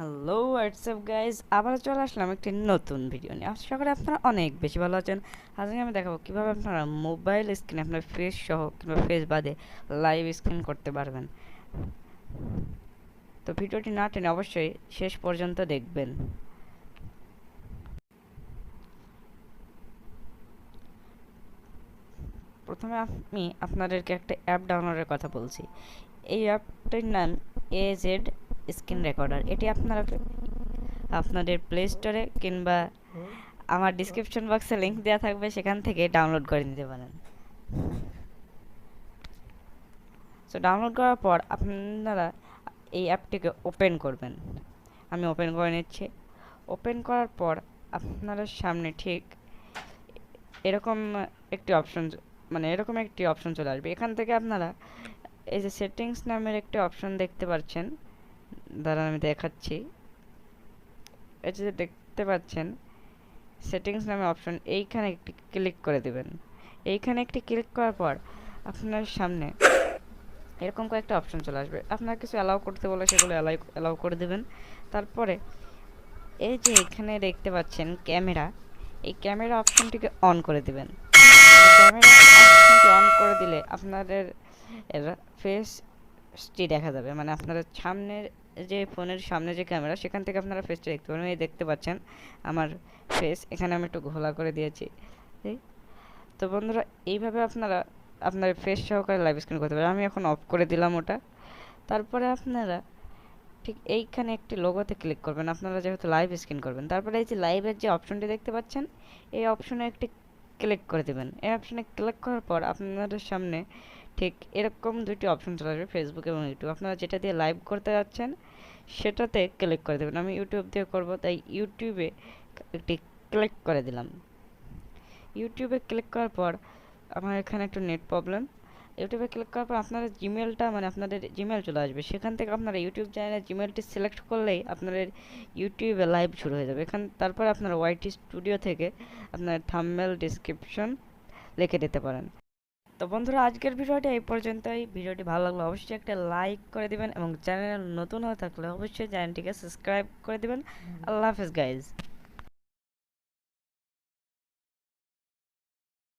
Hello WhatsApp guys আবার চলে আসলাম একটি নতুন ভিডিও নিয়ে। আশা করি আপনারা অনেক বেশি ভালো আছেন। আজকে আমি দেখাবো কীভাবে আপনারা মোবাইল স্ক্রিনে আপনার ফেস সহ কিংবা ফেস বাদে লাইভ স্ক্রিন করতে পারবেন। তো ভিডিওটি না টেনে অবশ্যই শেষ পর্যন্ত দেখবেন। প্রথমে আমি আপনাদেরকে একটা অ্যাপ ডাউনলোডের কথা বলছি। এই অ্যাপটির নাম এ জেড স্ক্রিন রেকর্ডার, এটি আপনারা আপনাদের প্লে স্টোরে কিংবা আমার ডিসক্রিপশন বক্সে লিংক দেওয়া থাকবে, সেখান থেকে ডাউনলোড করে নিতে পারেন। সো ডাউনলোড করার পর আপনারা এই অ্যাপটিকে ওপেন করবেন। আমি ওপেন করে নিচ্ছি। ওপেন করার পর আপনারা সামনে ঠিক এরকম একটি অপশন মানে এরকম একটি অপশন চলে আসবে। এখান থেকে আপনারা এই যে সেটিংস নামের একটি অপশন দেখতে পাচ্ছেন। দাঁড়ান, আমি দেখাচ্ছি। এই যে দেখতে পাচ্ছেন সেটিংস নামে অপশন এইখানে একটি ক্লিক করে দেবেন। এইখানে একটি ক্লিক করার পর আপনার সামনে এরকম কয়েকটা অপশন চলে আসবে। আপনার কিছু অ্যালাউ করতে বলে সেগুলো অ্যালাউ অ্যালাউ করে দেবেন। তারপরে এই যে এখানে দেখতে পাচ্ছেন ক্যামেরা এই ক্যামেরা অপশনটিকে অন করে দেবেন। ক্যামেরা অপশনটি অন করে দিলে আপনাদের ফেসটি দেখা যাবে। মানে আপনাদের সামনের যে ফোনের সামনে যে ক্যামেরা, সেখান থেকে আপনারা ফেসটি দেখতে পারেন এই দেখতে পাচ্ছেন আমার ফেস এখানে আমি একটু ঘোলা করে দিয়েছি। তো বন্ধুরা, এইভাবে আপনারা, আপনার ফেস সহকারে লাইভ স্ক্রিন করতে পারেন। আমি এখন অফ করে দিলাম ওটা। তারপরে আপনারা ঠিক এইখানে একটি লোগোতে ক্লিক করবেন। আপনারা যেহেতু লাইভ স্ক্রিন করবেন। তারপরে এই যে লাইভের যে অপশনটি দেখতে পাচ্ছেন, এই অপশনে একটি ক্লিক করে দেবেন। এই অপশনে ক্লিক করার পর আপনাদের সামনে ঠিক এরকম দুটি অপশন চলে আসবে ফেসবুক এবং ইউটিউব আপনারা যেটা দিয়ে লাইভ করতে যাচ্ছেন, সেটাতে ক্লিক করে দেবেন। আমি ইউটিউব দিয়ে করব, তাই ইউটিউবে একটি ক্লিক করে দিলাম। ইউটিউবে ক্লিক করার পর আমার এখানে একটু নেট প্রবলেম ইউটিউবে ক্লিক করার পর আপনাদের জিমেলটা মানে আপনাদের জিমেল চলে আসবে। সেখান থেকে আপনারা ইউটিউব চ্যানেলে জিমেলটি সিলেক্ট করলেই আপনাদের ইউটিউবে লাইভ শুরু হয়ে যাবে। এখান, তারপর আপনারা ওয়াইটি স্টুডিও থেকে আপনার থাম্বনেল ডিসক্রিপশন লিখে দিতে পারেন। তো বন্ধুরা আজকের ভিডিওটি এই পর্যন্তই। ভিডিওটি ভালো লাগলে অবশ্যই একটা লাইক করে দিবেন এবং চ্যানেল নতুন হয়ে থাকলে অবশ্যই চ্যানেলটিকে সাবস্ক্রাইব করে দিবেন। আল্লাহ হাফেজ গাইজ